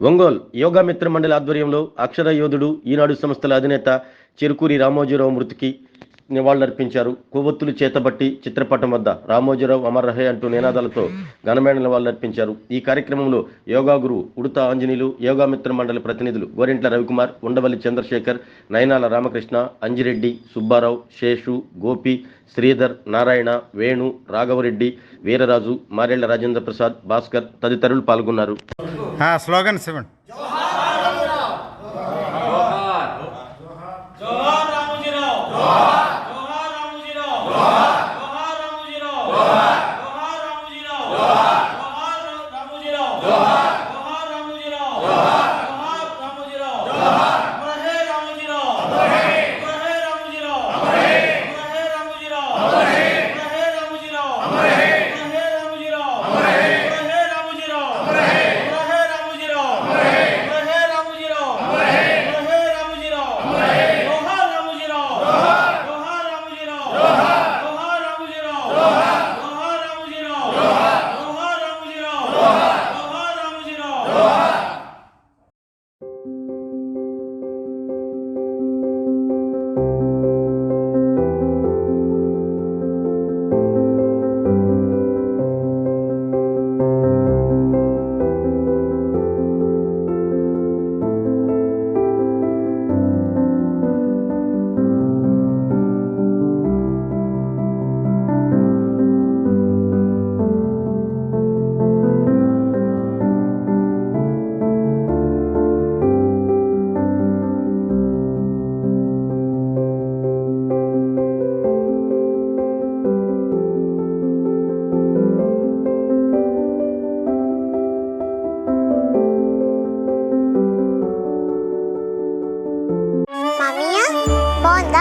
ఒంగోల్ యోగా మిత్ర మండలి ఆధ్వర్యంలో అక్షర యోధుడు ఈనాడు సంస్థల అధినేత చిరుకూరి రామోజీరావు మృతికి నివాళులర్పించారు. కొవ్వొత్తులు చేతబట్టి చిత్రపటం వద్ద రామోజీరావు అమర్ రహే అంటూ నినాదాలతో ఘనమైన నివాళులర్పించారు. ఈ కార్యక్రమంలో యోగా గురువు ఉడత ఆంజనేయులు యోగా మిత్ర మండలి ప్రతినిధులు గోరింట్ల రవికుమార్ ఉండవల్లి చంద్రశేఖర్ నయనాల రామకృష్ణ అంజిరెడ్డి సుబ్బారావు శేషు గోపి శ్రీధర్ నారాయణ వేణు రాఘవరెడ్డి వీరరాజు మారెళ్ళ రాజేంద్ర ప్రసాద్ భాస్కర్ తదితరులు పాల్గొన్నారు. జోహార్! రామోజీరావు 너와